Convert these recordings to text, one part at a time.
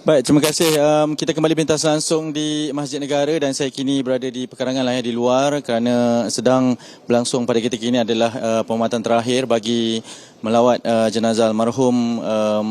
Baik, terima kasih. Um, kita kembali pintas langsung di Masjid Negara dan saya kini berada di pekarangan lah ya, di luar kerana sedang berlangsung pada ketika ini adalah uh, penghormatan terakhir bagi melawat uh, jenazah almarhum um,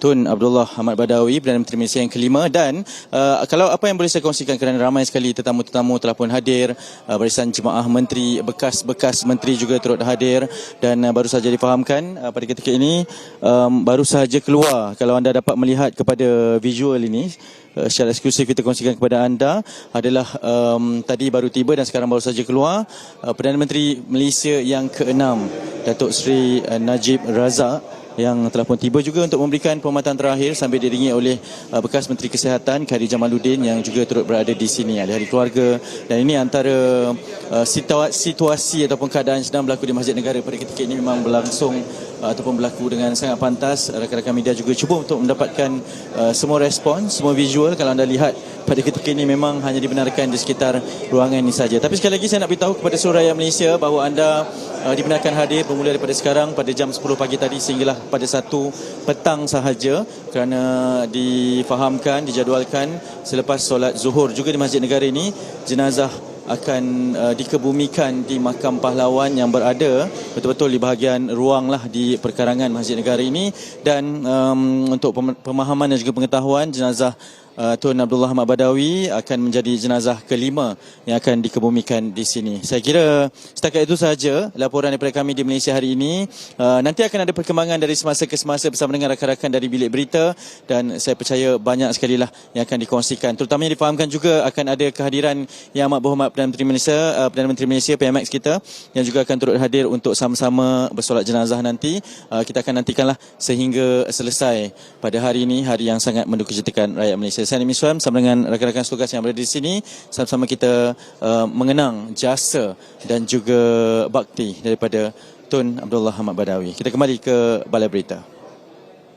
Tun Abdullah Ahmad Badawi Perdana Menteri Malaysia yang kelima. Dan uh, kalau apa yang boleh saya kongsikan kerana ramai sekali tetamu-tetamu telah pun hadir uh, barisan jemaah menteri bekas-bekas menteri juga turut hadir dan uh, baru saja difahamkan uh, pada ketika ini um, baru sahaja keluar. Kalau anda dapat melihat kepada visual ini uh, secara eksklusif kita kongsikan kepada anda adalah um, tadi baru tiba dan sekarang baru saja keluar uh, Perdana Menteri Malaysia yang keenam Datuk Seri uh, Najib Razak yang telah pun tiba juga untuk memberikan penghormatan terakhir sambil diringi oleh uh, bekas Menteri Kesihatan Khairy Jamaluddin yang juga turut berada di sini. Ahli-ahli keluarga. Dan ini antara uh, situa- situasi ataupun keadaan sedang berlaku di Masjid Negara pada ketika ini memang berlangsung uh, ataupun berlaku dengan sangat pantas rakan-rakan media juga cuba untuk mendapatkan uh, semua respon semua visual. Kalau anda lihat pada ketika ini memang hanya dibenarkan di sekitar ruangan ini saja. Tapi sekali lagi saya nak beritahu kepada seluruh rakyat Malaysia bahawa anda uh, dibenarkan hadir bermula daripada sekarang pada jam 10 pagi tadi sehinggalah pada satu petang sahaja. Kerana difahamkan, dijadualkan selepas solat zuhur. Juga di Masjid Negara ini jenazah akan uh, dikebumikan di makam pahlawan yang berada betul-betul di bahagian ruang lah di perkarangan Masjid Negara ini. Dan um, untuk pem- pemahaman dan juga pengetahuan jenazah uh, Tun Abdullah Ahmad Badawi akan menjadi jenazah kelima yang akan dikebumikan di sini. Saya kira setakat itu sahaja laporan daripada kami di Malaysia hari ini. Uh, nanti akan ada perkembangan dari semasa ke semasa bersama dengan rakan-rakan dari bilik berita dan saya percaya banyak sekali lah yang akan dikongsikan. Terutamanya difahamkan juga akan ada kehadiran Yang Amat Berhormat Perdana Menteri Malaysia, uh, Perdana Menteri Malaysia PMX kita yang juga akan turut hadir untuk sama-sama bersolat jenazah nanti. Uh, kita akan nantikanlah sehingga selesai pada hari ini, hari yang sangat mendukacitakan rakyat Malaysia. Saya Naimi Suam bersama dengan rakan-rakan setugas yang berada di sini sama-sama kita uh, mengenang jasa dan juga bakti daripada Tun Abdullah Ahmad Badawi. Kita kembali ke Balai Berita.